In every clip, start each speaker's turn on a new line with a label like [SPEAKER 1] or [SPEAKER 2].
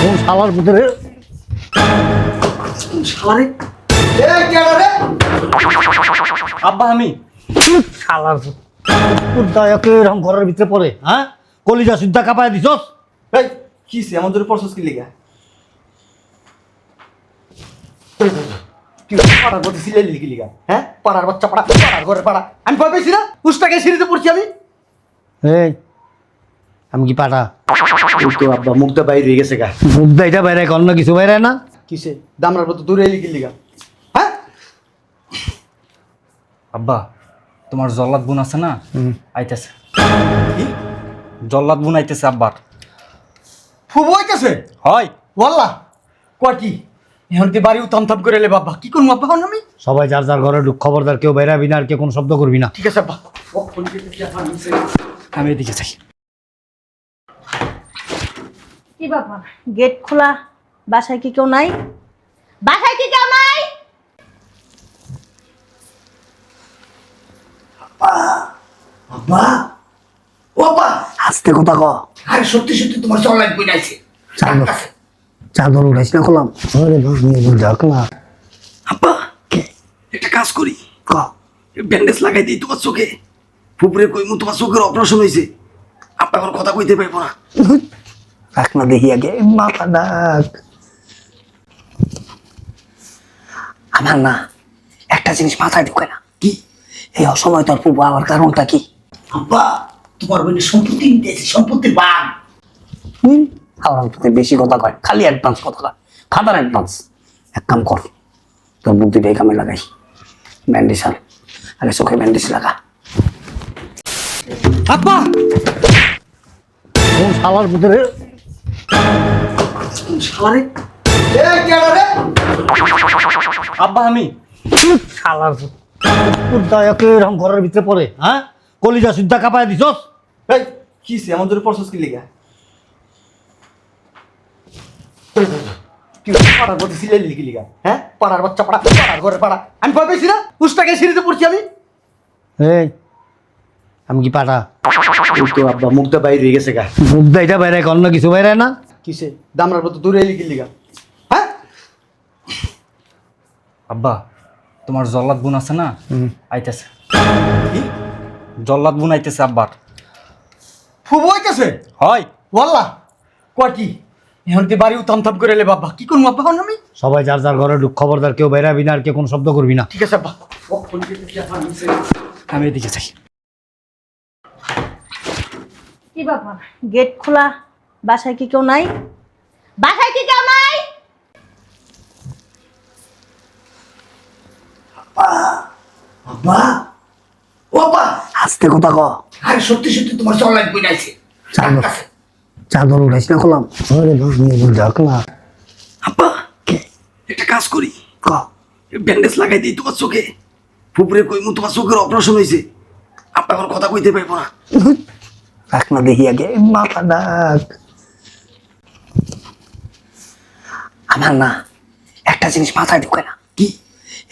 [SPEAKER 1] কোন শালার ভিতরে?
[SPEAKER 2] শালারে রে?
[SPEAKER 3] আব্বা আমি।
[SPEAKER 1] শালার দয়াকে এরকম ঘরের ভিতরে পড়ে হ্যাঁ? কলিজা সুদ্ধা কাপায় দিছস?
[SPEAKER 2] এই কি সে আমার জন্য পরশস কি লিগা? পাড়ার মধ্যে সিলাই লিখি লিগা? হ্যাঁ? পাড়ার বাচ্চা পাড়া পাড়ার ঘরে পাড়া। আমি ভয় পেয়েছি না? উস্তাকে সিঁড়িতে পড়ছি আমি।
[SPEAKER 1] এই আমি কি পাটা
[SPEAKER 2] ওই তো আব্বা মুখটা বাইরে হয়ে গেছে গা।
[SPEAKER 1] মুগ্ধা এটা বাইরে অন্য কিছু বাইরে না?
[SPEAKER 2] কিসে? দামরার মতো দূরে লিখি লিগা হ্যাঁ?
[SPEAKER 3] আব্বা তোমার জল্লাদ বোন আছে না?
[SPEAKER 1] হুম।
[SPEAKER 3] আইতেছে। জল্লাদ বোন আইতেছে আব্বার।
[SPEAKER 2] ফুবো হইতেছে
[SPEAKER 3] হয়।
[SPEAKER 2] ওয়াল্লা। কয় কি? এখন তুই বাড়ি উতাম থাম করে এলে বাবা কি করব আব্বা আমি?
[SPEAKER 1] সবাই যার যার ঘরে ঢুক খবরদার কেউ বাইরে আবি না আর কেউ কোনো শব্দ করবি না।
[SPEAKER 2] ঠিক আছে আব্বা।
[SPEAKER 3] আমি এদিকে যাই।
[SPEAKER 4] কি ব্যাপার? গেট খোলা বাসায় কি কেউ নাই? বাসায় কি কেউ নাই?
[SPEAKER 2] আব্বা ও আব্বা।
[SPEAKER 1] আস্তে কথা ক।
[SPEAKER 2] আরে সত্যি সত্যি তোমার চল লাগবে নাইছে
[SPEAKER 1] চাদর চাদর উঠাইস না খোলাম আরে যাক না।
[SPEAKER 2] আব্বা একটা কাজ করি।
[SPEAKER 1] ক?
[SPEAKER 2] ব্যান্ডেজ লাগাই দিই তোমার চোখে। ফুপুরে কইমু তোমার চোখের অপারেশন হয়েছে এখন কথা কইতে পারব না।
[SPEAKER 1] রাখ না দেখি আগে মাথা ডাক আমার না একটা জিনিস মাথায় ঢুকে না।
[SPEAKER 2] কি?
[SPEAKER 1] এই অসময় তোর পূর্ব আমার কারণটা কি?
[SPEAKER 2] আব্বা তোমার বোনের সম্পত্তি নিতেছি সম্পত্তির বান।
[SPEAKER 1] আমার বেশি কথা কয় খালি অ্যাডভান্স কথা কয় খাতার অ্যাডভান্স এক কাম কর তোর বুদ্ধি বেয়ে কামে লাগাই। ব্যান্ডেজ আর আগে চোখে ব্যান্ডেজ লাগা।
[SPEAKER 2] আব্বা!
[SPEAKER 1] কোন শালার ভিতরে
[SPEAKER 2] শালারে।
[SPEAKER 3] আব্বা আমি।
[SPEAKER 1] শালার এরকম ঘরের ভিতরে পড়ে হ্যাঁ? কলিজা সুদ্ধা কাপায় দিছস?
[SPEAKER 2] এই কি সে আমার কি লিগা? কি পাড়ার মধ্যে সিলাই লিখি লিগা? হ্যাঁ? পাড়ার বাচ্চা পাড়া পাড়ার ঘরে পাড়া। আমি ভয় পেয়েছি না? উস্তাকে সিঁড়িতে পড়ছি আমি?
[SPEAKER 1] এই আমি কি
[SPEAKER 2] ওই তো আব্বা বাইরে গেছে গা।
[SPEAKER 1] মুগ্ধা এটা বাইরে অন্য কিছু বাইরে না?
[SPEAKER 2] কিসে? দামরার মতো দূরে লিখি লিগা হ্যাঁ?
[SPEAKER 3] আব্বা তোমার জল্লাদ বোন আছে না। আইতেছে।
[SPEAKER 2] কি?
[SPEAKER 3] জল্লাদ বোন আইতেছে আব্বার।
[SPEAKER 2] ফুবো হইতেছে
[SPEAKER 3] হয়।
[SPEAKER 2] ওয়াল্লা কয় কি? এখন তুই বাড়ি উতাম থাম করে এলে বাবা কি করব আব্বা এখন আমি?
[SPEAKER 1] সবাই যার যার ঘরে ঢুক খবরদার কেউ বাইরে আবি না আর কেউ কোনো শব্দ করবি না।
[SPEAKER 2] ঠিক আছে আব্বা।
[SPEAKER 3] আমি এদিকে যাই।
[SPEAKER 4] কি ব্যাপার? গেট খোলা? বাসায় কি কেউ নাই? বাসায় কি কেউ নাই?
[SPEAKER 2] আব্বা ও আব্বা।
[SPEAKER 1] আস্তে কথা ক।
[SPEAKER 2] আরে সত্যি সত্যি তোমার চল লাগবে নাইছে
[SPEAKER 1] চাদর চাদর উঠাইস না খোলাম আরে যাক না।
[SPEAKER 2] আব্বা একটা কাজ করি।
[SPEAKER 1] ক?
[SPEAKER 2] ব্যান্ডেজ লাগাই দিই তোমার চোখে। ফুপুরে কইমু তোমার চোখের অপারেশন হয়েছে আব্বা কথা কইতে পারব না।
[SPEAKER 1] রাখ না দেখি আগে মাথা ডাক। আমার না একটা জিনিস মাথায় ঢুকে না।
[SPEAKER 2] কি?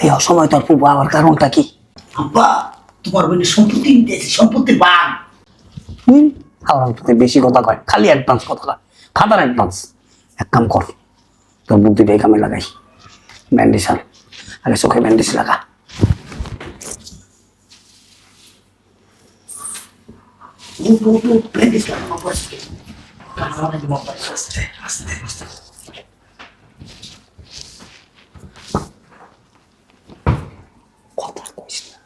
[SPEAKER 1] এই অসময় তোর পূর্ব আমার কারণটা কি?
[SPEAKER 2] আব্বা তোমার বোনের সম্পত্তি নিতেছি সম্পত্তির বান
[SPEAKER 1] আমার প্রতি বেশি কথা কয় খালি অ্যাডভান্স কথা কয় অ্যাডভান্স এক কাম কর তোর কামে লাগাই। ব্যান্ডেজ আর আগে চোখে ব্যান্ডেজ লাগা।
[SPEAKER 2] ব্যান্ডেজ লাগানো আস্তে আস্তে আস্তে।
[SPEAKER 1] কথা কইস না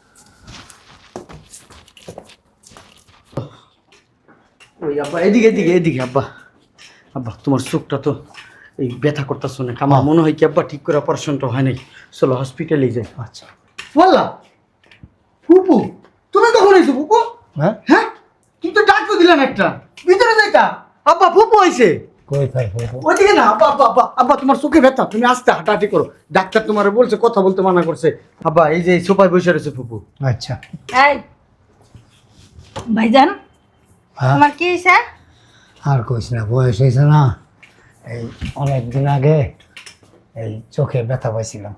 [SPEAKER 2] ওই আব্বা এদিকে এদিকে এদিকে আব্বা আব্বা তোমার চোখটা তো এই ব্যথা করতেছো না আমার মনে হয় কি আব্বা ঠিক করে অপারেশনটা হয় নাই চলো হসপিটালে যাই।
[SPEAKER 1] আচ্ছা।
[SPEAKER 2] বললা ফুপু তুমি কখন এসো ফুপু?
[SPEAKER 1] হ্যাঁ?
[SPEAKER 2] হ্যাঁ? তুমি তো ডাক তো দিলেন একটা। ভিতরে যাইতা। আব্বা ফুপু হয়েছে ওইদিকে না আব্বা আব্বা আব্বা আব্বা তোমার চোখে ব্যথা তুমি আস্তে হাঁটাহাঁটি করো। ডাক্তার তোমার বলছে কথা বলতে মানা করছে। আব্বা এই যে এই সোফায় বসে রয়েছে ফুপু।
[SPEAKER 1] আচ্ছা।
[SPEAKER 4] এই ভাইজান
[SPEAKER 1] হ্যাঁ?
[SPEAKER 4] তোমার কি হয়েছে?
[SPEAKER 1] আর কইস না বয়স হয়েছে না। এই অনেক দিন আগে এই চোখে ব্যথা পাইছিলাম।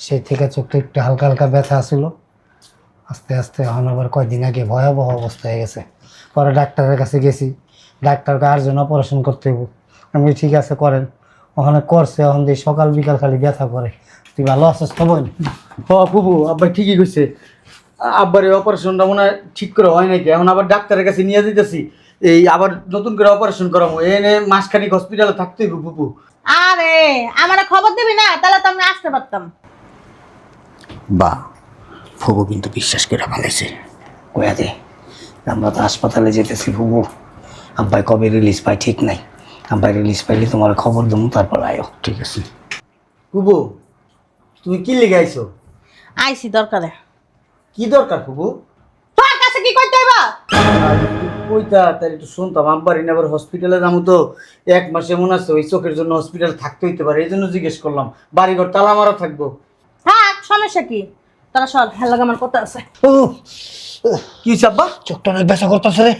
[SPEAKER 1] সেই থেকে চোখটা একটু হালকা হালকা ব্যথা ছিল আস্তে আস্তে এখন আবার কয়দিন আগে ভয়াবহ অবস্থা হয়ে গেছে। পরে ডাক্তারের কাছে গেছি। ডাক্তারকে আর জন্য অপারেশন করতে হইব। আমি ঠিক আছে করেন। ওখানে করছে ওখান দিয়ে সকাল বিকাল খালি ব্যথা করে। তুই ভালো আছিস তো বোন?
[SPEAKER 2] হ বুবু আব্বা ঠিকই কইছে। আব্বার এই অপারেশনটা মনে হয় ঠিক করে হয় নাকি? এখন আবার ডাক্তারের কাছে নিয়ে যেতেছি এই আবার নতুন করে অপারেশন করাবো এনে মাসখানিক হসপিটালে থাকতে হইব বুবু
[SPEAKER 4] আরে আমার খবর দিবি না? তাহলে তো আমি আসতে পারতাম।
[SPEAKER 2] বা ফুবু কিন্তু বিশ্বাস করে ফেলেছে
[SPEAKER 1] কয়া দে আমরা তো হাসপাতালে যেতেছি ফুবু আব্বাই কবে রিলিজ পাই ঠিক নাই। আব্বাই রিলিজ পাইলে তোমার খবর দেবো তারপর আয়ো।
[SPEAKER 2] ঠিক আছে। কুবু তুমি কি লিখে আইছো?
[SPEAKER 4] আইসি দরকারে
[SPEAKER 2] কি দরকার বুবু
[SPEAKER 4] তোর কাছে কি করতে হইব?
[SPEAKER 2] কইতা তার একটু শুনতাম। আব্বার এনে আবার হসপিটালে যাব তো। এক মাসে মনে আছে ওই চোখের জন্য হসপিটাল থাকতে হইতে পারে এই জন্য জিজ্ঞেস করলাম। বাড়িঘর তালা মারা থাকব।
[SPEAKER 4] থাক সমস্যা কি? তারা সর হ্যাঁ লাগে আমার কথা আছে।
[SPEAKER 1] ও
[SPEAKER 2] কি আব্বা?
[SPEAKER 1] চোখটা অনেক ব্যথা করতেছে রে।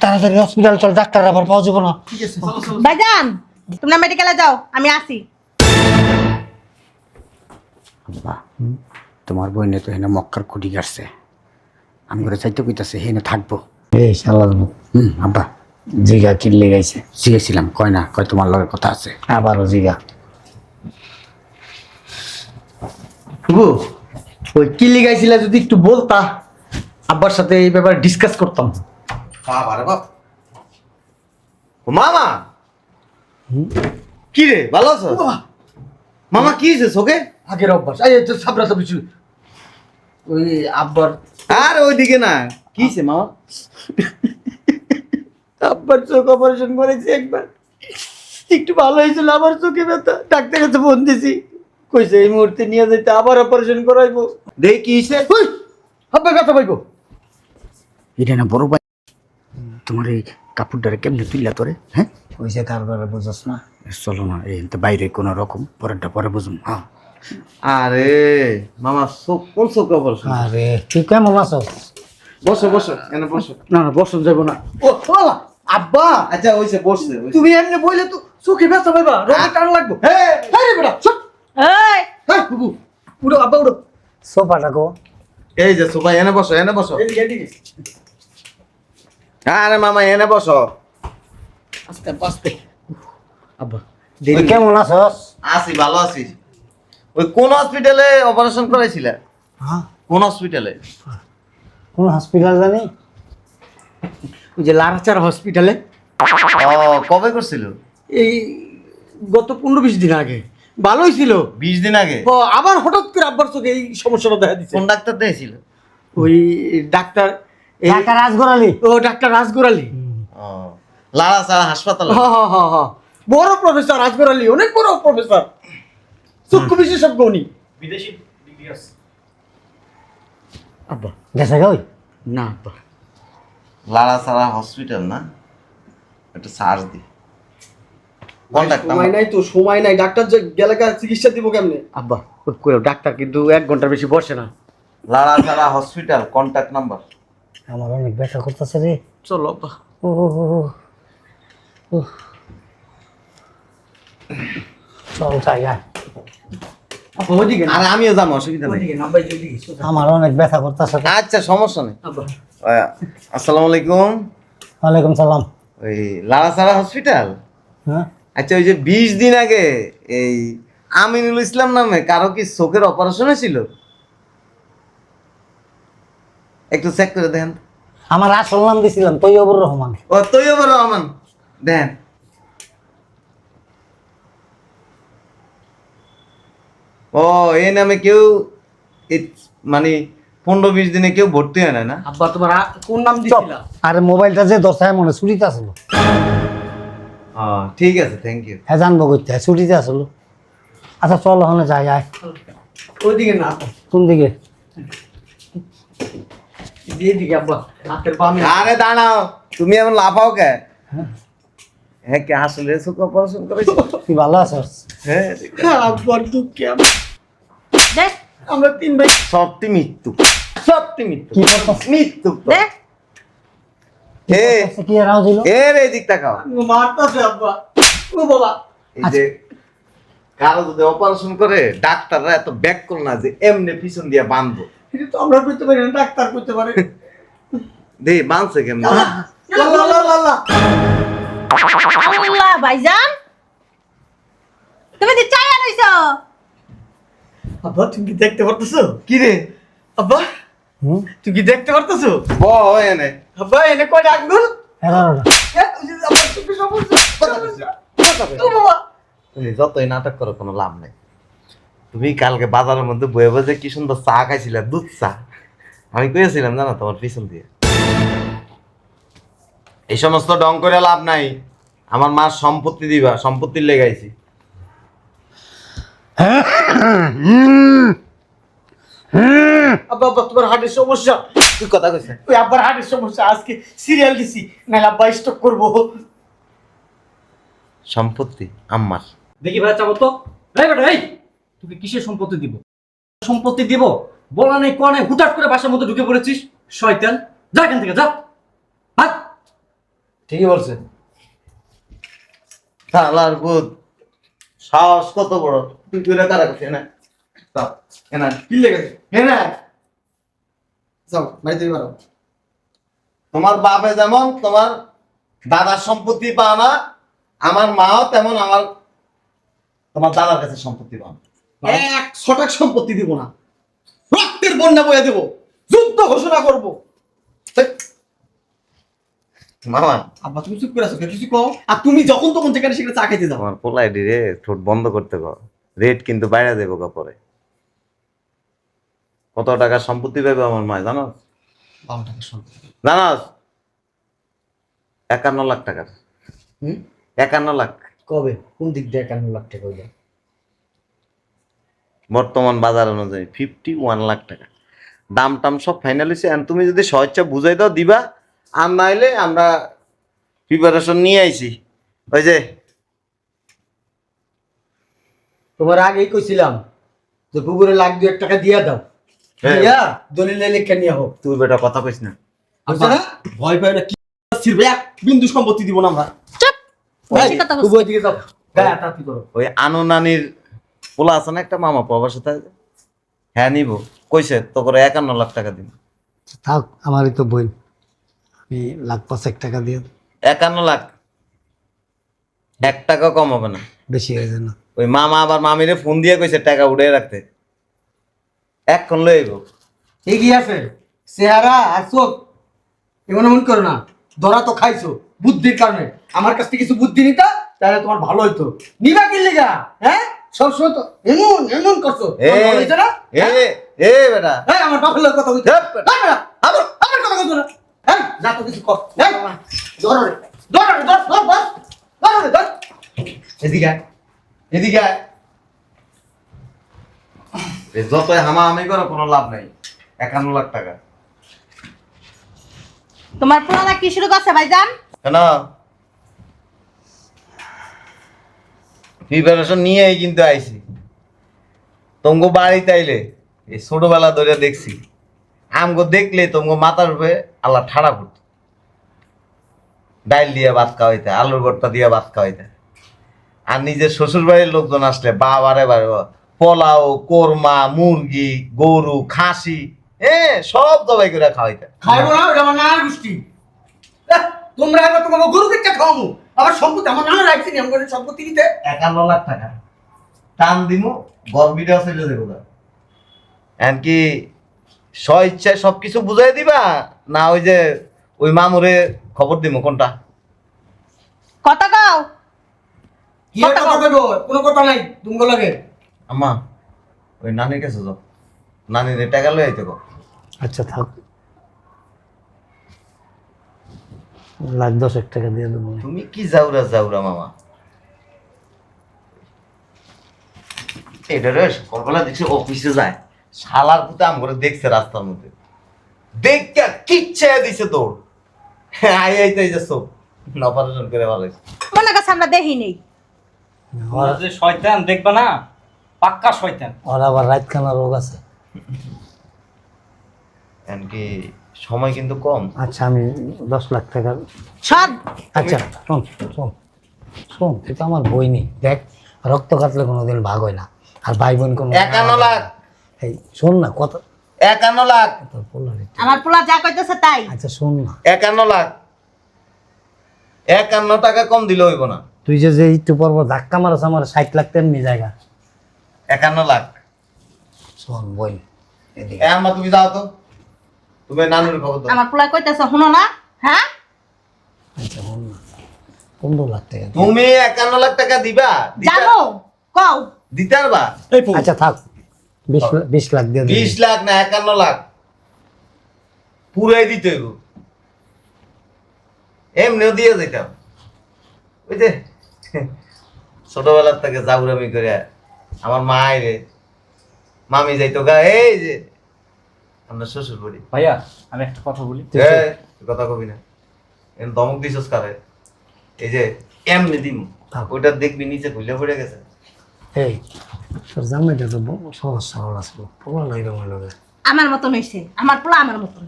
[SPEAKER 1] তাড়াতাড়ি হসপিটাল চল ডাক্তার আবার পাওয়া যাব না।
[SPEAKER 2] ঠিক আছে
[SPEAKER 4] ভাইজান তোমরা মেডিকেলে যাও আমি আসি।
[SPEAKER 2] আব্বা তোমার বইনে তো হেনে মক্কার খুঁটি কাটছে আমি করে চাইতে কইতাছে হেনে থাকব।
[SPEAKER 1] এই শালার মুখ
[SPEAKER 2] হুম আব্বা।
[SPEAKER 1] জিগা কিনলে গাইছে।
[SPEAKER 2] জিগেছিলাম কয় না কয় তোমার লগে কথা আছে।
[SPEAKER 1] আবারও জিগা।
[SPEAKER 2] ওই কি লিগাইছিলা যদি একটু বলতা। আব্বার সাথে এই ব্যাপারে ডিসকাস করতাম।
[SPEAKER 5] বাবা রে বাপ। ও মামা! কি রে ভালো আছো? মামা কি হয়েছে চোখে
[SPEAKER 2] আগের অভ্যাস। এই তো সাবরা সাবরি ছিল ওই আব্বার
[SPEAKER 5] আর ওইদিকে না কি হয়েছে মামা?
[SPEAKER 2] আব্বার চোখ অপারেশন করেছি একবার। একটু ভালো হয়েছিল আবার চোখে ব্যথা। ডাক্তার কাছে ফোন দিছি। কইছে এই মুহূর্তে নিয়ে যেতে আবার অপারেশন করাইবো।
[SPEAKER 5] দেখ কি হয়েছে।
[SPEAKER 2] ওই আব্বার ব্যথা পাইবো। এটা না বড় ভাই। তোমার এই কাপড়টারে কেমনে তুললা তোরে হ্যাঁ?
[SPEAKER 1] কইছে তারপরে বুঝস না।
[SPEAKER 2] চলো না এই তো বাইরে কোনো রকম পরেরটা পরে বুঝুন হ্যাঁ
[SPEAKER 5] আরে মামা চোখ কোন চোখ অপারেশন
[SPEAKER 1] আরে তুই কেমন আছো
[SPEAKER 5] বসো বসো এনে বসো।
[SPEAKER 2] না না বসন যাব না। ও বাবা, আব্বা!
[SPEAKER 5] আচ্ছা ওইসে বসছে
[SPEAKER 2] তুমি এমনি বইলে তো চোখে ব্যথা পাইবা রোগে টান লাগবো।
[SPEAKER 5] হ্যাঁ
[SPEAKER 2] হ্যাঁ রে বেটা চুপ
[SPEAKER 4] এই!
[SPEAKER 2] হ্যাঁ বুবু উড়ো আব্বা উড়ো
[SPEAKER 1] সোফাটা গো
[SPEAKER 5] এই যে সোফা এনে বসো এনে বসো।
[SPEAKER 2] এদিকে এদিকে।
[SPEAKER 5] আরে মামা এনে বসো।
[SPEAKER 2] আস্তে আস্তে আব্বা দেরি
[SPEAKER 1] কেমন আছস?
[SPEAKER 5] আছি ভালো আছি। ওই কোন হসপিটালে অপারেশন করাইছিলে?
[SPEAKER 1] হ্যাঁ।
[SPEAKER 5] কোন হসপিটালে
[SPEAKER 1] কোন হসপিটাল জানি?
[SPEAKER 2] ওই যে লারাচার হসপিটালে
[SPEAKER 5] ও কবে করছিল?
[SPEAKER 2] এই গত পনেরো বিশ দিন আগে। ভালোই ছিল।
[SPEAKER 5] বিশ দিন আগে?
[SPEAKER 2] ও, আবার হঠাৎ করে আব্বার চোখে এই সমস্যাটা দেখা দিচ্ছে
[SPEAKER 5] কোন ডাক্তার দিয়েছিল
[SPEAKER 2] ওই ডাক্তার ও ডাক্তার
[SPEAKER 5] লালা হাসপাতালে।
[SPEAKER 2] হ্যাঁ হ্যাঁ হ্যাঁ বড় প্রফেসর অনেক বড় প্রফেসর। চক্ষু বিশেষজ্ঞ উনি। আব্বা।
[SPEAKER 1] গেছে গা
[SPEAKER 2] না আব্বা।
[SPEAKER 5] লালা সারা হসপিটাল না? একটা সার্চ দি। কন্ট্যাক্ট
[SPEAKER 6] সময় নাই তো সময় নাই। ডাক্তার যে গেলে কার চিকিৎসা দিব কেমনে?
[SPEAKER 2] আব্বা ডাক্তার কিন্তু এক ঘণ্টার বেশি বসে না।
[SPEAKER 5] লালা সারা হসপিটাল কন্ট্যাক্ট নাম্বার
[SPEAKER 1] আমার অনেক ব্যথা করতেছে রে।
[SPEAKER 2] চলো আব্বা।
[SPEAKER 1] ও ও, ও, ও। চল
[SPEAKER 2] না?
[SPEAKER 5] আরে আমিও যাব অসুবিধা নেই।
[SPEAKER 1] আমার অনেক ব্যথা করতেছে
[SPEAKER 5] আচ্ছা সমস্যা নেই। আসসালামু আলাইকুম।
[SPEAKER 1] ওয়ালাইকুম সালাম।
[SPEAKER 5] ওই লালাসারা হসপিটাল?
[SPEAKER 1] হ্যাঁ।
[SPEAKER 5] আচ্ছা ওই যে বিশ দিন আগে এই আমিনুল ইসলাম নামে কারও কি চোখের অপারেশন হয়েছিল? একটু চেক করে দেখেন।
[SPEAKER 1] আমার আসল নাম দিছিলাম তৈয়বুর রহমান।
[SPEAKER 5] ও তৈয়বুর রহমান। দেন। ও এই নামে কেউ মানে পনেরো বিশ দিনে কেউ ভর্তি হয় না না?
[SPEAKER 2] আব্বা তোমার কোন নাম দিছিলা?
[SPEAKER 1] আরে মোবাইলটা যে দশটায় মনে ছুটিতে আসলো।
[SPEAKER 5] ঠিক আছে থ্যাংক ইউ
[SPEAKER 1] হ্যাঁ জানব করতে ছুটিতে আসলো। আচ্ছা চল ওখানে যাই আয়।
[SPEAKER 2] ওইদিকে না।
[SPEAKER 1] কোন দিকে
[SPEAKER 2] এইদিকে আব্বা হাতের বামে
[SPEAKER 5] আরে দাঁড়াও। তুমি এমন লাফাও কে? হ্যাঁ। কে আসলে অপারেশন করেছ?
[SPEAKER 1] তুই ভালো আছিস?
[SPEAKER 5] হ্যাঁ
[SPEAKER 2] আব্বার দুঃখে আমরা তিন ভাই
[SPEAKER 5] সত্যি মৃত্যু। সত্যি মৃত্যু।
[SPEAKER 1] কি
[SPEAKER 5] মৃত্যু।
[SPEAKER 4] দেখ
[SPEAKER 5] এ
[SPEAKER 1] কি আওয়াজ হইল?
[SPEAKER 5] এর এই দিক তাকাও।
[SPEAKER 2] মারতাছে আব্বা। ও বাবা।
[SPEAKER 5] এই যে কারও যদি অপারেশন করে ডাক্তাররা এত ব্যাক করো না যে এমনি পিছন দিয়ে বাঁধবো।
[SPEAKER 2] আমরা করতে পারি না ডাক্তার করতে পারে।
[SPEAKER 5] দে
[SPEAKER 2] ভাইজান।
[SPEAKER 4] তুমি চাই
[SPEAKER 2] আব্বা তুমি কি দেখতে পারতেছো?
[SPEAKER 5] কি রে?
[SPEAKER 2] আব্বা তুমি কি দেখতে পারতেছো?
[SPEAKER 5] ব এনে।
[SPEAKER 2] আব্বা এনে
[SPEAKER 1] কয়
[SPEAKER 2] হ্যাঁ, হ্যাঁ, হ্যাঁ।
[SPEAKER 5] আঙ্গুল যতই নাটক করো কোনো লাভ নেই। তুমি কালকে বাজারের মধ্যে বয়ে বসে কি সুন্দর চা খাইছিলে দুধ চা। আমি কইছিলাম জানো তোমার পিছন দিয়ে। এই সমস্ত ডং করে লাভ নাই। আমার মার সম্পত্তি দিবা সম্পত্তির লেগাইছি
[SPEAKER 2] আব্বা আব্বা তোমার হার্টের সমস্যা।
[SPEAKER 5] তুই কথা কইছে?
[SPEAKER 2] ওই আব্বার হার্টের সমস্যা আজকে সিরিয়াল দিছি নাহলে আব্বা স্টক করব।
[SPEAKER 5] সম্পত্তি আম্মার
[SPEAKER 3] দেখি ভাই চাবো তো। এই বেটা এই। তোকে কিসের সম্পত্তি দিব? সম্পত্তি দিব? বলা নেই নেই হুটাট করে বাসার মধ্যে ঢুকে পড়েছিস? শয়তান। যা এখান থেকে যা। ভাগ।
[SPEAKER 2] ঠিকই বলছে।
[SPEAKER 5] শালার বুধ সাহস কত বড়। তুই তুই কারা করছিস? এনে। চাপ, এনে।
[SPEAKER 2] কি লেগেছে?
[SPEAKER 5] এনে।
[SPEAKER 6] যাও বাড়িতে পারো
[SPEAKER 5] তোমার বাপে যেমন তোমার দাদার সম্পত্তি পাও না আমার মাও তেমন আমার তোমার দাদার কাছে সম্পত্তি পাও না।
[SPEAKER 6] এক ছটাক সম্পত্তি দিব না। রক্তের বন্যা বয়ে দেব। যুদ্ধ ঘোষণা করব।
[SPEAKER 5] মামা।
[SPEAKER 6] আব্বা তুমি চুপ করে আছো কিছু কও। আর তুমি যখন তখন যেখানে সেখানে চা খাইতে যাও।
[SPEAKER 5] তোমার পোলাই রে ঠোঁট বন্ধ করতে কর রেট কিন্তু বাইরে দেবো পরে। কত টাকা সম্পত্তি পাবে আমার মায় জানো
[SPEAKER 6] বারো টাকা সম্পত্তি।
[SPEAKER 5] জানাস? একান্ন লাখ টাকার।
[SPEAKER 2] হুম?
[SPEAKER 5] একান্ন লাখ।
[SPEAKER 2] কবে? কোন দিক দিয়ে একান্ন লাখ টাকা হইল?
[SPEAKER 5] বর্তমান বাজার অনুযায়ী ফিফটি ওয়ান লাখ টাকা। দাম টাম সব ফাইনাল হয়েছে তুমি যদি সহজা বুঝাই দাও দিবা আর নাইলে আমরা প্রিপারেশন নিয়ে আইছি। ওই যে
[SPEAKER 2] তোমার আগেই কইছিলাম যে পুকুরে লাখ দু এক টাকা দিয়া দাও।
[SPEAKER 5] হ্যাঁ।
[SPEAKER 2] দিয়া দলিলে লেখা নিয়ে হোক?
[SPEAKER 5] তুই বেটা কথা কইস না।
[SPEAKER 2] বুঝছ
[SPEAKER 6] ভয় পাই না কি ছিড়বে? এক বিন্দু সম্পত্তি দিব না আমরা।
[SPEAKER 4] চুপ। কথা
[SPEAKER 2] করো।
[SPEAKER 5] ওই আনু নানির পোলা আছে না একটা মামা প্রবাসে থাকে হ্যাঁ নিব। কইছে তো করে একান্ন লাখ টাকা দিন
[SPEAKER 1] থাক আমারই তো বই। আমি লাখ পাঁচেক টাকা দিয়ে
[SPEAKER 5] একান্ন লাখ? এক টাকা কম হবে না।
[SPEAKER 1] বেশি হয়ে যায় না।
[SPEAKER 5] ওই মামা আবার মামিরে ফোন দিয়ে কইছে টাকা উঠে রাখতে। এক্ষণ
[SPEAKER 2] আছে। চেহারা আর চোখ এমন এমন করো না। ধরা তো খাইছো বুদ্ধির কারণে। আমার কাছ থেকে কিছু বুদ্ধি নিতা তাহলে তোমার ভালো হইতো। নিবা কি লিগা হ্যাঁ? সবসময় তো। এমন এমন করছ।
[SPEAKER 5] এ এ বেটা।
[SPEAKER 2] এই আমার বাপের লোক কথা
[SPEAKER 5] বেটা,
[SPEAKER 2] আমার আমার কথা কইছো না। এই যা তো কিছু কর। ধরো রে। ধরো রে ধর ধর ধর। ধরো রে ধর।
[SPEAKER 5] এদিকে এদিকে যতই হামা আমি করো কোনো লাভ নাই। একান্ন লাখ টাকা।
[SPEAKER 4] তোমার পুরানা কি শুরু করছে ভাইজান?
[SPEAKER 5] কেন? প্রিপারেশন নিয়েই কিন্তু আইছি। তোমাকে বাড়িতে আইলে এই ছোটবেলা ধরে দেখছি। আমগো দেখলে তোমাকে মাথার উপরে আল্লাহ ঠাড়া পড়ত ডাইল দিয়ে ভাত খাওয়াইতে, আলুর ভর্তা দিয়ে ভাত খাওয়াইতে। আর নিজের শ্বশুর বাড়ির লোকজন আসলে বাবারে বারে পোলাও, কোরমা, মুরগি, গরু, খাসি হ্যাঁ সব দবাই করে খাওয়াইতে।
[SPEAKER 2] খাইবো না তোমরা তোমাকে গরু কেটে খাওয়াবো আবার সম্পত্তি আমার নানা রাখছি আমি করে সম্পত্তি নিতে?
[SPEAKER 5] একান্ন লাখ টাকা। টান দিমু গর্বিটা চলে দেবো এমনকি স্ব ইচ্ছায় সব কিছু বুঝাই দিবা না ওই যে ওই মামুরে খবর দিমু কোনটা?
[SPEAKER 4] কথা কও।
[SPEAKER 2] কি কথা কইবো? কোনো কথা নাই তুমি লাগে।
[SPEAKER 5] আম্মা ওই নানির কাছে যাও। নানির টাকা লই আইতে গো
[SPEAKER 1] আচ্ছা থাক। লাখ দশেক টাকা দিয়ে দেবো।
[SPEAKER 5] তুমি কি যাওরা যাওরা মামা? এটা রে সকালবেলা দেখছি অফিসে যায় শালার পুতে আম করে দেখছে রাস্তার মধ্যে। দেখে কিচ্ছে দিছে তোর আই আইতে এই যে সব অপারেশন করে ভালো
[SPEAKER 4] মনে কাছে আমরা দেখি নেই।
[SPEAKER 3] তোমরা যে শয়তান দেখবা না? পাক্কা শয়তান।
[SPEAKER 1] ওর আবার রাত খানা রোগ আছে।
[SPEAKER 5] এমনকি সময় কিন্তু কম।
[SPEAKER 1] আচ্ছা আমি দশ লাখ টাকার
[SPEAKER 4] সব
[SPEAKER 1] আচ্ছা শোন শোন শোন তুই তো আমার বই নেই দেখ রক্ত কাটলে কোনোদিন ভাগ হয় না। আর ভাই বোন কোনো
[SPEAKER 5] একান্ন লাখ।
[SPEAKER 1] এই শোন না কত
[SPEAKER 5] একান্ন লাখ।
[SPEAKER 1] তোর পোলারে
[SPEAKER 4] আমার পোলা যা কইতেছে তাই।
[SPEAKER 1] আচ্ছা শোন না।
[SPEAKER 5] একান্ন লাখ। একান্ন টাকা কম দিলে হইব না।
[SPEAKER 1] তুই যে যে একটু পর্ব ধাক্কা মারাস আমার ষাট লাখ তেমনি জায়গা।
[SPEAKER 5] একান্ন লাখ।
[SPEAKER 1] শোন বই এদিকে।
[SPEAKER 5] এ আম্মা তুমি যাও তো। তুমি নানুর খবর দাও।
[SPEAKER 4] আমার পোলায় কইতেছে শুনো না? হ্যাঁ?
[SPEAKER 1] আচ্ছা শোন না। পনেরো লাখ টাকা দে।
[SPEAKER 5] তুমি একান্ন লাখ টাকা দিবা?
[SPEAKER 4] জানো কও।
[SPEAKER 5] দিতে পারবা?
[SPEAKER 3] এই পু
[SPEAKER 1] আচ্ছা থাক। বিশ লা- বিশ লাখ দিয়ে দিবি।
[SPEAKER 5] বিশ লাখ না একান্ন লাখ? পুরাই দিতে হইব। এমনিও দিয়ে যেতাম ওই যে ছোটবেলার থেকে জাউরামি করে আমার মায়ের মামি যাইতো গা এই যে আমরা শ্বশুর বাড়ি
[SPEAKER 3] ভাইয়া আমি একটা কথা বলি।
[SPEAKER 5] কথা কবি না। এম দমক দিছস কারে? এই যে এমনি দিম। ওইটা দেখবি নিচে খুলে পড়ে গেছে।
[SPEAKER 1] এই তোর জামাইটা তো সহজ সরল আসলো পোলা নাই রঙের লগে।
[SPEAKER 4] আমার মতন হইছে। আমার পোলা আমার মতন।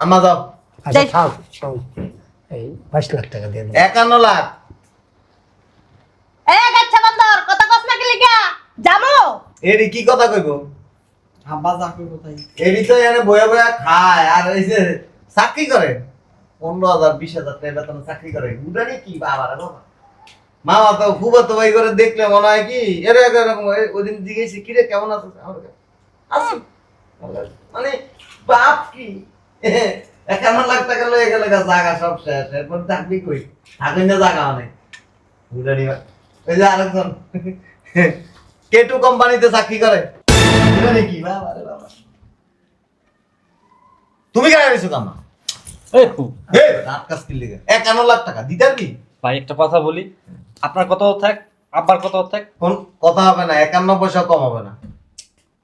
[SPEAKER 5] আম্মা যাও।
[SPEAKER 1] আচ্ছা থাক এই বাইশ লাখ টাকা দিয়ে দেবো।
[SPEAKER 5] একান্ন লাখ।
[SPEAKER 4] এ গাচ্ছা বন্দর কথা কস না কি লিখা? জামো?
[SPEAKER 5] এরি কি কথা কইব?
[SPEAKER 2] আব্বা যা কইবো তাই।
[SPEAKER 5] এরি তো এনে বয়া বয়া খায়। আর এই যে চাকরি করে, পনেরো হাজার, বিশ হাজার টাকা বেতন চাকরি করে। উদানি কি বাবা রে বাবা? মামা তো খুব তো ভাই করে দেখলে মনে হয় কি, এরে এরকম ওই- দিন জিজ্ঞেস কি রে কেমন আছিস? আমার আছি। আছি। মানে বাপ কি? একান্ন লাখ টাকা লয়ে গেলে গা জাগা সব শেষ। এরপর চাকরি কই? থাকুন না জাগা অনেক উদানি ওই যে আরেকজন। কেটু কোম্পানিতে চাকরি করে। উদানি কি? বাবা রে বাবা তুমি কেন এনেছো কামা
[SPEAKER 3] এই পু
[SPEAKER 5] হে রাত কাজ কিনলে একান্ন লাখ টাকা দিতে পারবি
[SPEAKER 3] ভাই একটা কথা বলি। আপনার কথাও থাক আব্বার কথাও থাক।
[SPEAKER 5] কোন কথা হবে না একান্ন পয়সা কম হবে না।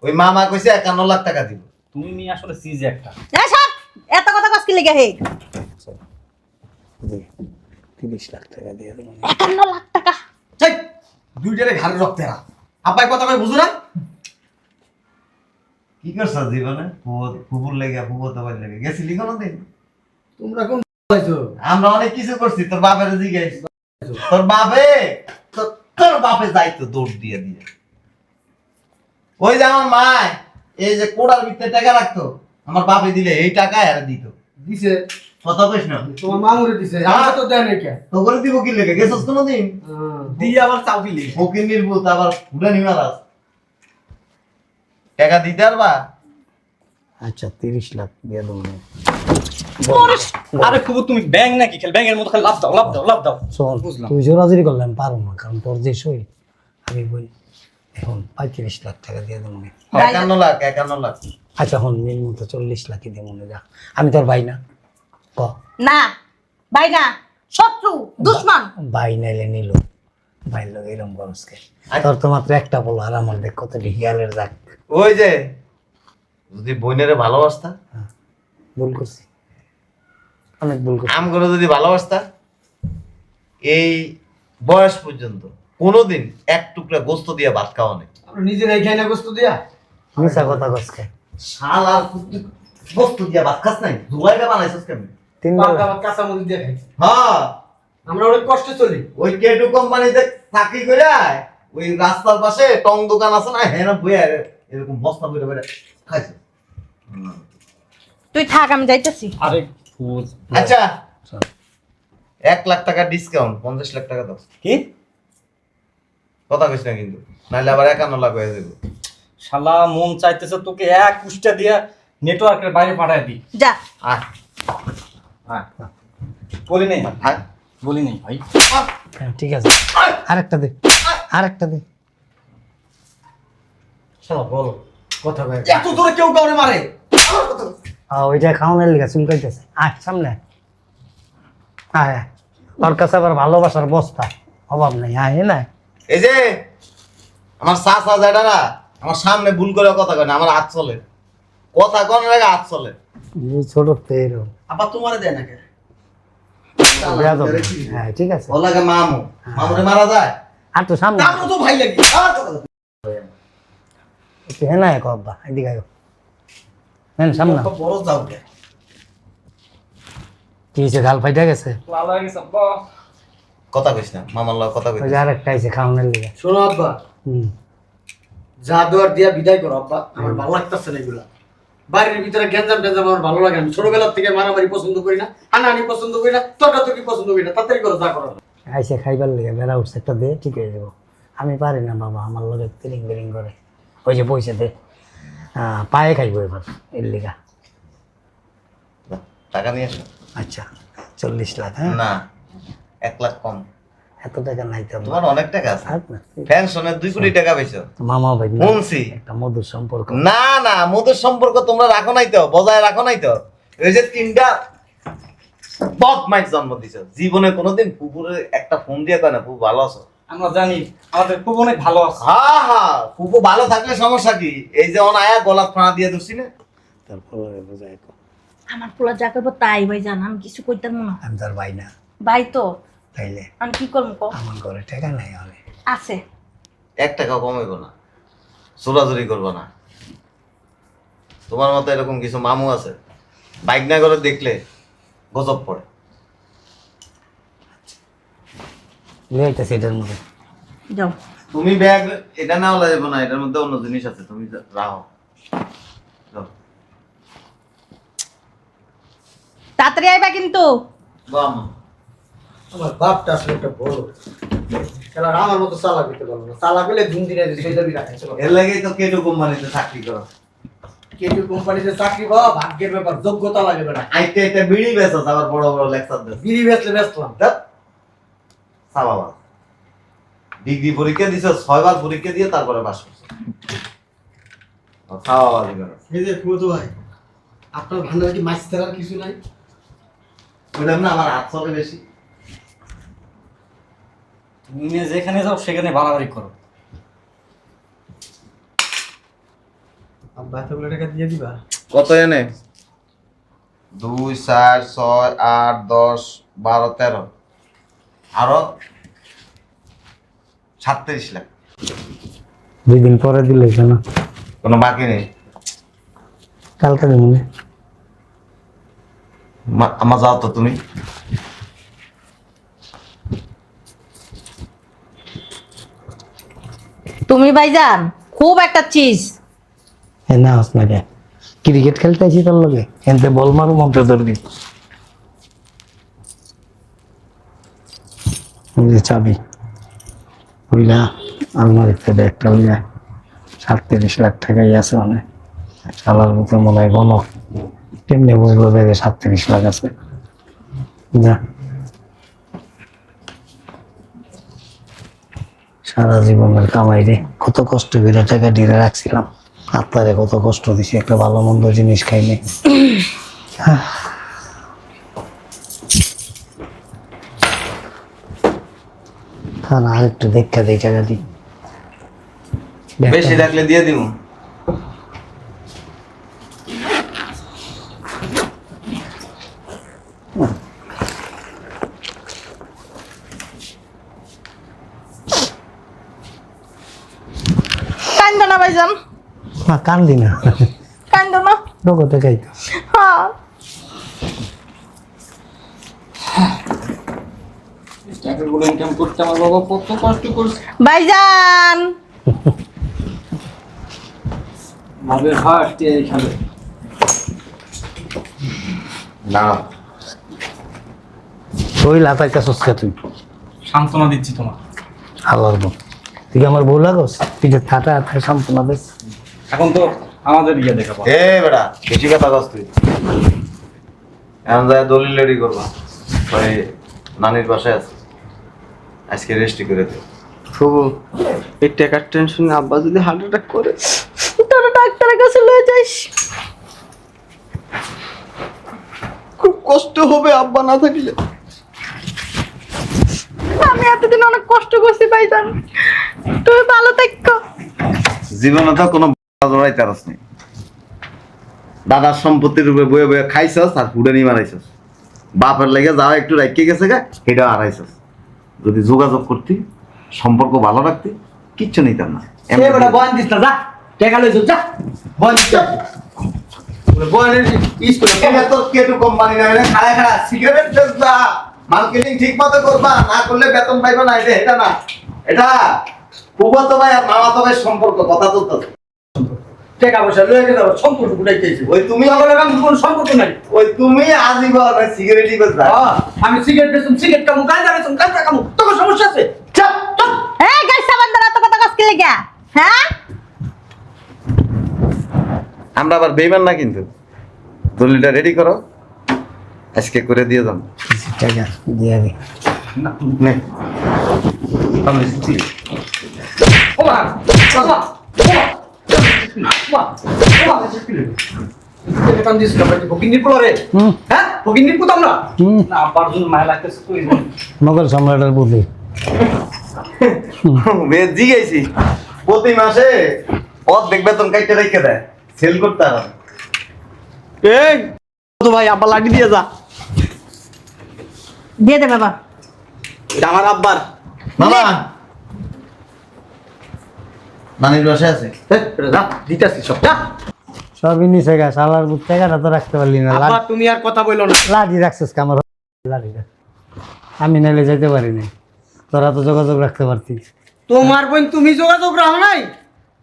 [SPEAKER 5] ওই মামা কইছে একান্ন লাখ টাকা দিব।
[SPEAKER 3] তুমি মেয়ে আসলে সিজ একটা।
[SPEAKER 4] এ সব! এত কথা কস কি হে?
[SPEAKER 1] দে, তিরিশ লাখ টাকা দিয়ে দেবো।
[SPEAKER 4] একান্ন লাখ টাকা।
[SPEAKER 2] চাই দুইটারে ঘাড়ে রক্তেরা আব্বাই কথা কই বুঝো না?
[SPEAKER 5] কি করছ জীবনে? ফুবুর লেগে লেগে? গেছিলি কোনো দিন
[SPEAKER 2] তোমরা কোন
[SPEAKER 5] আমরা অনেক কিছু করছি তোর বাপের জিজ্ঞেস তোর বাপে? তোর- তোর বাপে যাইতো দৌড় দিয়ে দিয়ে। ওই যে আমার মা এই যে কোড়ার ভিতরে টাকা রাখতো আমার বাপে দিলে এই টাকা আর দিত।
[SPEAKER 2] দিছে।
[SPEAKER 5] কত কইস না।
[SPEAKER 2] তোমার মামুরে দিছে আমার তো দেয় নাই কে।
[SPEAKER 5] তো করে দিব কি লেগে গেছস কোনোদিন?
[SPEAKER 2] দিয়ে আবার চাও পিলি
[SPEAKER 5] ফকির নির্বুত আবার ঘুরে নিমারাস টাকা দিতে পারবা?
[SPEAKER 1] আচ্ছা তিরিশ লাখ দিয়ে দেবো।
[SPEAKER 3] আরে খুব তুমি ব্যাং নাকি? খেল ব্যাঙের মতো খালি লাভ দাও লাভ দাও লাভ দাও।
[SPEAKER 1] শোন। তুই জোরাজুরি না কারণ তোর যে সই আমি বলি এখন পঁয়ত্রিশ লাখ টাকা দিয়ে দেবো।
[SPEAKER 5] একান্ন লাখ একান্ন লাখ।
[SPEAKER 1] আচ্ছা হন মিল মতো চল্লিশ লাখই যা আমি তোর ভাই না। ক?
[SPEAKER 4] না ভাই না শত্রু দুশ্মন।
[SPEAKER 1] ভাই নাইলে নিল। ভাই লোক এরম খরচকে তোর তো মাত্র একটা বলো আর আমার দেখ কত হিয়ালের যাক
[SPEAKER 5] ওই যে যদি বোনের ভালোবাসতা?
[SPEAKER 1] ভুল করছি। অনেক ভুল করছি।
[SPEAKER 5] আম করে যদি ভালোবাসতা এই বয়স পর্যন্ত কোনোদিন এক টুকরা গোস্ত দিয়ে ভাত খাওয়া নেই।
[SPEAKER 2] আমরা নিজেরাই খাই না গোস্ত দিয়া?
[SPEAKER 1] মিশা কথা কসকে
[SPEAKER 5] শাল আর গোস্ত দিয়ে ভাত খাস নাই? জুলাইটা বানাইছিস কেমন?
[SPEAKER 1] তিন বেলা
[SPEAKER 2] ভাত কাঁচা মরিচ দিয়ে খাই।
[SPEAKER 5] হ্যাঁ।
[SPEAKER 2] আমরা অনেক কষ্টে চলি।
[SPEAKER 5] ওই কেটু কোম্পানিতে চাকরি করে ওই রাস্তার পাশে টং দোকান আছে না হ্যাঁ না বইয়া এরকম বস্তা বইটা বইটা খাইছে।
[SPEAKER 4] তুই থাক আমি যাইতেছি।
[SPEAKER 3] আরে ফুজ
[SPEAKER 5] আচ্ছা। এক লাখ টাকা ডিসকাউন্ট পঞ্চাশ লাখ টাকা দাও।
[SPEAKER 3] কি?
[SPEAKER 5] কথা কইস না কিন্তু নাহলে আবার একান্ন লাখ হয়ে যাবে
[SPEAKER 3] শালা মন চাইতেছে তোকে এক কুষ্টা দিয়া নেটওয়ার্কের বাইরে পাঠায় দি।
[SPEAKER 4] যা।
[SPEAKER 5] আয়। আয়।
[SPEAKER 3] বলি নেই? বলি নেই ভাই।
[SPEAKER 1] হ্যাঁ, ঠিক আছে। আরেকটা দে। আরেকটা দে।
[SPEAKER 2] শালা বলো কথা কয়
[SPEAKER 6] এত জোরে কেউ কাউরে মারে?
[SPEAKER 1] আ, ওইটা খাওয়ানোর লিগা চুলকাইতেছে আয় সামনে। আয়। তোর কাছে আবার ভালোবাসার বস্তা। অভাব নেই আয় না
[SPEAKER 5] এই যে আমার চাচা জায়গাটা আমার সামনে ভুল করে কথা কয় না আমার হাত চলে। কথা কোন লাগে হাত চলে।
[SPEAKER 1] এই ছোট তো এরকম
[SPEAKER 6] আবার তোমারে দেয় না কে?
[SPEAKER 1] বেয়াদব। হ্যাঁ ঠিক আছে।
[SPEAKER 5] মামু। মামুরে মারা যায়?
[SPEAKER 1] আর তো সামনে
[SPEAKER 6] তো ভাই লাগি।
[SPEAKER 1] একটু হ্যাঁ না এক অব্বা এদিকে আয়। সামনে
[SPEAKER 6] তো বড় যাও কি?
[SPEAKER 1] হয়েছে গাল ফাইটা গেছে?
[SPEAKER 3] লাল গেছে বাহ
[SPEAKER 5] কথা কইস না মামার লগে কথা
[SPEAKER 1] ওই আইছে লিগা
[SPEAKER 2] শোনো আব্বা।
[SPEAKER 1] হুম।
[SPEAKER 2] যা দেওয়ার দিয়া বিদায় করো আব্বা। আমার ভালো লাগতেছে না এগুলা। বাড়ির ভিতরে গ্যাঞ্জাম ট্যাঞ্জাম আমার ভালো লাগে আমি ছোটবেলার থেকে মারামারি পছন্দ করি না হানাহানি পছন্দ করি না তর্কাতর্কি পছন্দ করি না তাড়াতাড়ি করো যা করো
[SPEAKER 1] আইসে খাইবার লিগা বেড়া উঠছে একটা দে ঠিক হয়ে যাব। আমি পারি না বাবা আমার লগে তিরিং বিরিং করে। ওই যে পয়সা দে পায়ে খাইবো এবার এর লিগা।
[SPEAKER 5] টাকা নিয়ে আসো।
[SPEAKER 1] আচ্ছা চল্লিশ লাখ হ্যাঁ?
[SPEAKER 5] না এক লাখ কম।
[SPEAKER 1] এত টাকা নাই তো।
[SPEAKER 5] তোমার অনেক টাকা আছে।
[SPEAKER 1] থাক না।
[SPEAKER 5] দুই কোটি টাকা পেয়েছ
[SPEAKER 1] মামা ভাই
[SPEAKER 5] শুনছি।
[SPEAKER 1] একটা মধুর সম্পর্ক।
[SPEAKER 5] না না মধুর সম্পর্ক তোমরা রাখো নাই তো বজায় রাখো নাই তো। এই যে তিনটা বদমাইশ জন্ম দিছো। জীবনে কোনোদিন পুকুরে একটা ফোন দিয়ে কয় না পুকু ভালো আছো?
[SPEAKER 3] আমরা জানি আমাদের খুব অনেক ভালো আছে।
[SPEAKER 5] হা হা পুকু ভালো থাকলে সমস্যা কি? এই যে অন আয়া গলা ফাঁড়া দিয়ে ধরছি না?
[SPEAKER 1] তারপর বোঝাই কো।
[SPEAKER 4] আমার পোলা যা করব তাই ভাই জান আমি কিছু কইতাম না।
[SPEAKER 1] আমি তোর ভাই না।
[SPEAKER 4] ভাই তো?
[SPEAKER 1] তাইলে?
[SPEAKER 4] আমি কি করব কও?
[SPEAKER 1] আমার ঘরে টাকা নাই অনেক
[SPEAKER 4] আছে।
[SPEAKER 5] এক টাকা কমাইব না। চোরাচুরি করব না। তোমার মতো এরকম কিছু মামু আছে। বাইক না করে দেখলে গজব পড়ে।
[SPEAKER 1] লিয়ে আইতাছি এটার মধ্যে।
[SPEAKER 4] যাও।
[SPEAKER 5] তুমি ব্যাগ এটা না হলে যাব না এটার মধ্যে অন্য জিনিস আছে তুমি রাখো যাও।
[SPEAKER 4] তাড়াতাড়ি আইবা কিন্তু।
[SPEAKER 5] বাম।
[SPEAKER 2] আমার বাপটা আসলে একটা বড়। খেলা আমার মতো চালাক দিতে পারব না? চালাক হলে ঘুম দিনে সেই দাবি রাখে চলো।
[SPEAKER 5] এর লাগেই তো কেটু কোম্পানিতে চাকরি করো।
[SPEAKER 2] কেটু কোম্পানিতে চাকরি পাওয়া ভাগ্যের ব্যাপার যোগ্যতা লাগে না।
[SPEAKER 5] আইতে আইতে বিড়ি আবার বড় বড় লেকচার দেশ
[SPEAKER 2] বিড়ি বেচলে বেচলাম
[SPEAKER 5] বাবা ডিগ্রি পরীক্ষা দিছ ছয়বার পরীক্ষা দিয়ে তারপরে পাস করছ। খাওয়া করো
[SPEAKER 2] এই যে ফুটো ভাই আপনার ভান্ডারে কি মাছ ছাড়ার কিছু নাই?
[SPEAKER 5] বললাম না আমার হাত চলে বেশি।
[SPEAKER 3] তুমি যেখানে যাও সেখানে বাড়াবাড়ি করো।
[SPEAKER 2] আব্বা এতগুলো টাকা দিয়ে দিবা?
[SPEAKER 5] কত এনে? দুই চার ছয় আট দশ বারো তেরো। আরও সাতত্রিশ লাখ।
[SPEAKER 1] দুই দিন পরে দিলে কেন?
[SPEAKER 5] কোনো বাকি নেই।
[SPEAKER 1] কালকে দেবো
[SPEAKER 5] আমার যাও তো তুমি।
[SPEAKER 4] তুমি ভাইজান খুব একটা চিজ।
[SPEAKER 1] এ না আস না কে। ক্রিকেট খেলতে আছি তোর লগে। এনতে বল মারু মন্ত্র ধরবি। যে চাবি বুঝলা আলমারিতে একটা বুঝলা সাতত্রিশ লাখ টাকাই আছে মানে। শালার মতো মনে হয় গণ তেমনি বলব ব্যাগে সাতত্রিশ লাখ আছে। যা। সারা জীবনের কামাই রে। কত কষ্ট করে টাকা ঢিরে রাখছিলাম। আপনারে কত কষ্ট দিছি, একটা ভালো মন্দ জিনিস খাইনি। হ্যাঁ না আরেকটু দেখা দিই টাকা দিই।
[SPEAKER 5] বেশি দিয়ে দিব
[SPEAKER 4] কান্দ না ভাইজান।
[SPEAKER 1] না কান্দি না।
[SPEAKER 4] কান্দ না।
[SPEAKER 1] নগদে খাই
[SPEAKER 3] করতে আমার বাবা কত কষ্ট করছে।
[SPEAKER 4] ভাইজান!
[SPEAKER 3] ভাবের হাট দিয়ে খাবে।
[SPEAKER 5] না।
[SPEAKER 1] ওই লাতাইটা সস্কা তুই।
[SPEAKER 3] সান্ত্বনা দিচ্ছি তোমার।
[SPEAKER 1] আল্লাহর বোন তুই আমার বউ লাগোস? তুই যে থাটা থাকা সম্পূর্ণ বেশ
[SPEAKER 3] এখন তো আমাদের ইয়ে দেখা
[SPEAKER 5] এ বেটা বেশি কথা কস তুই। এখন যায় দলিল রেডি করবা। ওই নানির বাসায় আছে। আজকে রেস্টি করে দে।
[SPEAKER 2] প্রভু এই টাকার টেনশনে আব্বা যদি হার্ট অ্যাটাক করে
[SPEAKER 4] তোর ডাক্তারের কাছে লয়ে যাইস
[SPEAKER 2] খুব কষ্ট হবে আব্বা না থাকলে।
[SPEAKER 4] আমি এতদিন অনেক কষ্ট করছি ভাইজান। তুমি ভালো থাকো।
[SPEAKER 5] জীবনে তো কোনো জড়াইতে পারস নি। দাদার সম্পত্তির উপরে বয়ে বয়ে খাইছস আর ফুডানি মারাইছস। বাপের লেগে যাওয়া একটু রাখতে গেছে গা সেটা হারাইছস। যদি যোগাযোগ করতি সম্পর্ক ভালো রাখতি কিচ্ছু নিতাম না।
[SPEAKER 2] বয়ান দিস না যা টাকা লইছ যা বয়ান দিস। বয়ানের ইস
[SPEAKER 5] তো কেটু কোম্পানি না এটা খাড়া খাড়া সিগারেট মার্কেটিং ঠিক মতো করবা না করলে বেতন পাইবা না এটা এটা না। এটা ফুফাতো ভাই আর মামাতো ভাই সম্পর্ক কথা চলতেছে
[SPEAKER 2] টাকা পয়সা লয়ে গেছে সম্পর্ক গুটাইতেছি
[SPEAKER 5] ওই তুমি
[SPEAKER 2] আমার লগে কোনো সম্পর্ক নাই।
[SPEAKER 5] ওই তুমি আজীবন সিগারেটই বেচবা
[SPEAKER 2] আমি সিগারেট বেচুম সিগারেট কামু গাঁজা বেচুম গাঁজা কামু তোর সমস্যা আছে? চাপ চাপ
[SPEAKER 4] এই গাইস সাবান তো কথা কাজ লাগা? হ্যাঁ?
[SPEAKER 5] আমরা আবার বেইমান না কিন্তু? দলিলটা রেডি করো। আজকে করে দিয়ে দাম
[SPEAKER 1] কিছু টাকা দিয়ে দিই
[SPEAKER 5] নে আমি দিচ্ছি।
[SPEAKER 3] ওমা ওমা ওমা। ওমা
[SPEAKER 2] টান দিস না ভাই ফকিন্নির পোলা রে
[SPEAKER 1] হুম
[SPEAKER 2] হ্যাঁ ফকিন্নির পুত আমরা
[SPEAKER 1] হুম
[SPEAKER 3] না আবার যদি মায়া লাগতেছে তুই
[SPEAKER 1] মোগল সম্রাটের বুদ্ধি
[SPEAKER 5] জিগেছি প্রতি মাসে অর্ধেক বেতন কাইতে রেখে দেয় সেল করতে হবে
[SPEAKER 6] এই তো ভাই আব্বা লাঠি দিয়ে যা
[SPEAKER 4] দিয়ে দে বাবা
[SPEAKER 6] আমার আব্বার
[SPEAKER 5] মামা নানির বাসায় আছে?
[SPEAKER 2] দিতেছি সব যা।
[SPEAKER 1] সবই নিচে গা শালার বুদ্ধ টাকাটা তো রাখতে পারলি না।
[SPEAKER 2] তুমি আর কথা বইলো না।
[SPEAKER 1] লাঠি রাখছিস আমি নাইলে যেতে পারি নাই। তোরা তো যোগাযোগ রাখতে পারতিস।
[SPEAKER 2] তোমার বোন তুমি যোগাযোগ রাখো নাই?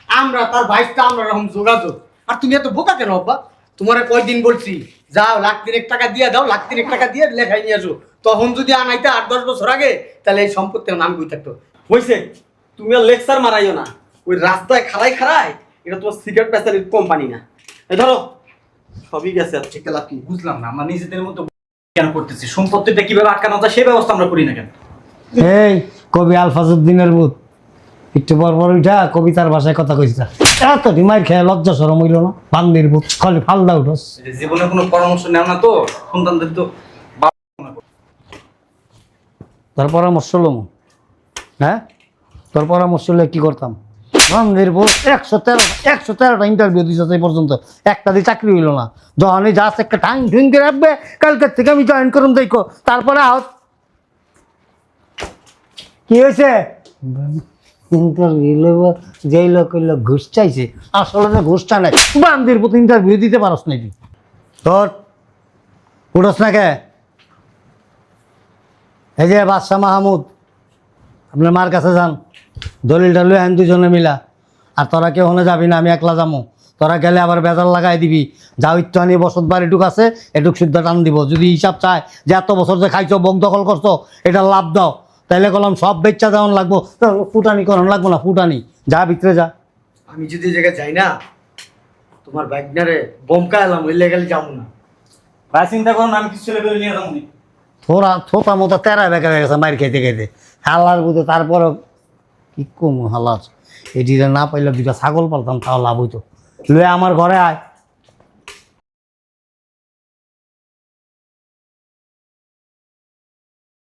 [SPEAKER 2] আমরা তার ভাইসটা আমরা রকম যোগাযোগ। আর তুমি এত বোকা কেন আব্বা? তোমার কয়দিন বলছি যাও লাখ তিনেক টাকা দিয়ে দাও লাখ তিনেক টাকা দিয়ে লেখাই নিয়ে আসো। তখন যদি আনাইতে আট দশ বছর আগে তাহলে এই সম্পত্তি নাম বই থাকতো?
[SPEAKER 6] হইছে তুমি আর লেকচার মারাইও না। ওই রাস্তায় খাড়াই খাড়াই এটা তোমার সিগারেট বেচারির কোম্পানি না। এই ধরো সবই গেছে আর ঠিক লাভ কি?
[SPEAKER 3] বুঝলাম না আমরা নিজেদের মতো কেন করতেছি? সম্পত্তিটা কীভাবে আটকানো যায় সেই ব্যবস্থা আমরা করি না কেন?
[SPEAKER 1] এই কবি আলফাজুদ্দিনের বুধ একটু পর পর উঠা কবিতার ভাষায় কথা কইস না এত ডিমাইর খেয়ে লজ্জা সরম হইল না? বান্দির বুধ খালি ফালদা উঠোস।
[SPEAKER 3] জীবনে কোনো পরামর্শ নেও না তো সন্তানদের তো
[SPEAKER 1] তার পরামর্শ লম। হ্যাঁ? তোর পরামর্শ হলে কি করতাম? বান্দির বুধ একশো তেরো, একশো তেরোটা ইন্টারভিউ দিছে এই পর্যন্ত। একটা দিয়ে চাকরি হইল না। যখনই যাস একটা ঠাং ঠুং করে রাখবে কালকের থেকে আমি জয়েন করুন দেখো। তারপরে আহত কি হয়েছে? ইন্টারভিউ লেব, যেই লোক ওই লোক ঘুষ চাইছে। আসলে ঘুষটা নাই, বান্দির প্রতি ইন্টারভিউ দিতে পারস নাকি তোর উঠোস না কে? এই যে বাদশাহ মাহমুদ, আপনার মার কাছে যান। দলিলটা লই আন দুজনে মিলা। আর তোরা কেউ হনে যাবি না আমি একলা যাব তোরা গেলে আবার বেজার লাগাই দিবি। যা ইচ্ছা নিয়ে বসত বাড়িটুক আছে এটুক শুদ্ধ টান দিব। যদি হিসাব চায় যে এত বছর যে খাইছো বক দখল করছ এটা লাভ দাও। তাইলে কলাম সব বেচ্চা যেমন লাগবো। ফুটানি করান লাগবো না ফুটানি। যা ভিতরে যা।
[SPEAKER 2] আমি যদি জায়গায় যাই না তোমার বাইকনারে বমকা এলাম ওই লেগে যাব না।
[SPEAKER 3] ভাই চিন্তা করো না আমি কিছু পেলে নিয়ে যাব।
[SPEAKER 1] থোড়া থোতা মতো তেরা বেঁকা হয়ে গেছে মার খাইতে খাইতে। হাল্লার বুঝে তারপরে কি কম হালাস এটি না পাইলে দুটা ছাগল পালতাম, তাও লাভ হইতো। লয়ে আমার ঘরে আয়।